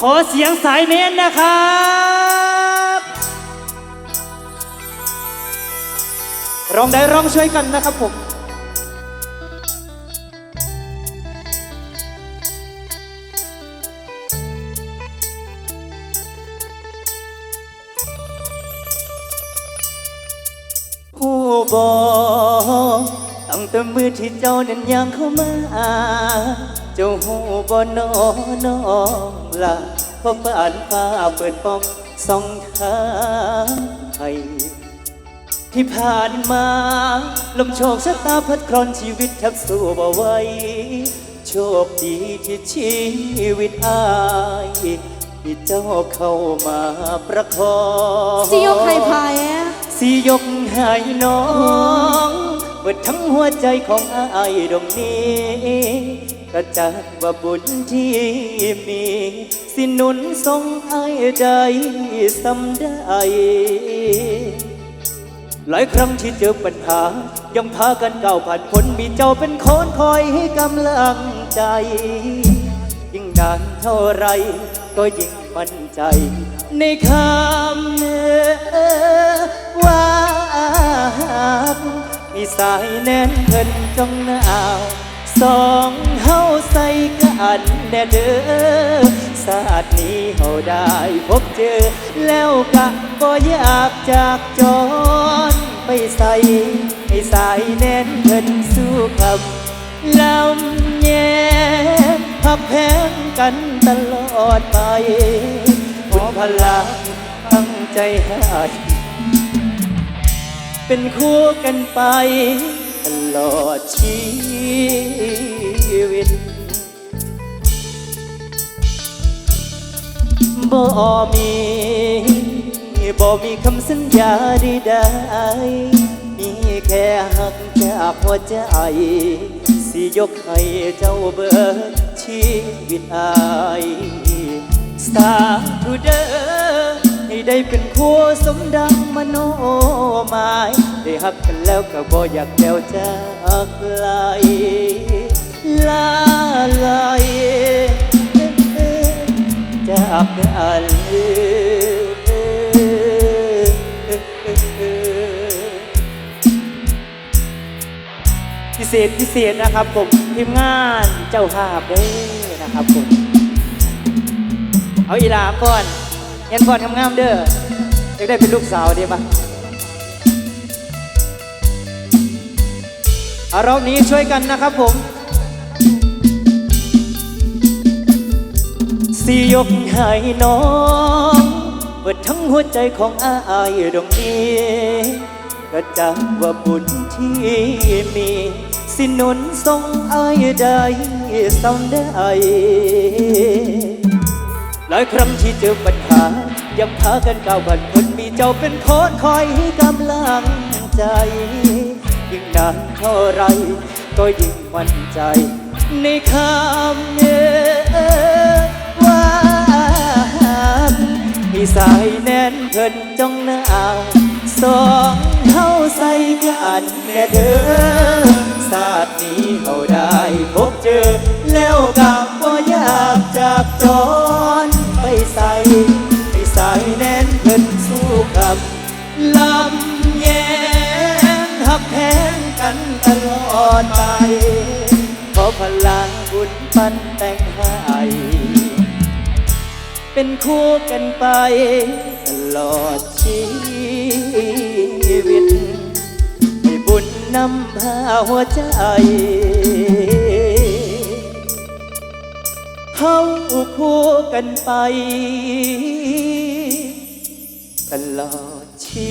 ขอเสียงสายเมนนะครับ ร้องได้ร้องช่วยกันนะครับผม ผู้บอก ตั้งแต่มือที่เจ้านั้นยังเข้ามา เจ้าหูบอนอน้องละเพราะบ้านฟ้าเปิดป้องสองทางให้ที่ผ่านมา ลมโชคชะตาพัดครอนชีวิตแทบสู้บ่ไหวโชคดีที่ชีวิตอายที่เจ้าเข้ามาประคองสิยกให้พายอะสิยกให้น้อง เปิดทั้งหัวใจของอายดวงนี้ก็จัดว่าบุญที่มี สิหนุนทรงอายได้สำได้ หลายครั้งที่เจอปัญหา ยังพากันก้าวผ่านพ้นมีเจ้าเป็นคนคอยให้กำลังใจ ยิ่งนานเท่าไร ก็ยิ่งมั่นใจ ในคำเนื้อว่า มีสายแน่นเพิ่นจ้องหนาวสองเฮาใส่กันแน่เด้อศาสตร์นี้เฮาได้พบเจอ แล้วกะบ่อยากจากจรไปใส่ให้สายแน่นเพิ่นสู้คำลำแย่พับแพงกันตลอดไปบุญพลังตั้งใจให้ เป็นคู่กันไปตลอดชีวิต บ่มีบ่มีคำสัญญาใดๆมีแค่หักจากหัวใจ สิยกให้เจ้าเบิดชีวิตอายสาธุเด้อให้ได้เป็นคู่สมดังมโน หมายได้หักกันแล้วก็บ่อยากแล้วจากไกลลาลายจากกันพิเศษพิเศษนะครับผมทีมงานเจ้าภาพเด้นะครับผมเอาอีลาก่อนเย็นก่อนทำงามเด้ออยากได้เป็นลูกสาวดีปะ เอารอบนี้ช่วยกันนะครับผมสิยกให้น้องเปิดทั้งหัวใจของอายดวงนี้ก็จับว่าบุญที่มี สิหนุนทรงอายได้สำได้หลายครั้งที่เจอปัญหา ยังพากันก้าวผ่านพ้นมีเจ้าเป็นโค้ดคอยให้กำลังใจ ยิ่งนานเท่าไร ก็ยิ่งมั่นใจ ในคำเนื้อว่ามีสายแน่นเพิ่นจ้องหน้าสองเฮาใส่กันแน่เด้อศาสตร์นี้เฮาได้พบเจอแล้วกัน ตลอดไป ขอพลังบุญปันแต่งให้เป็นคู่กันไป ตลอดชีวิตให้บุญนำพาหัวใจเฮาคู่กันไป ตลอดชี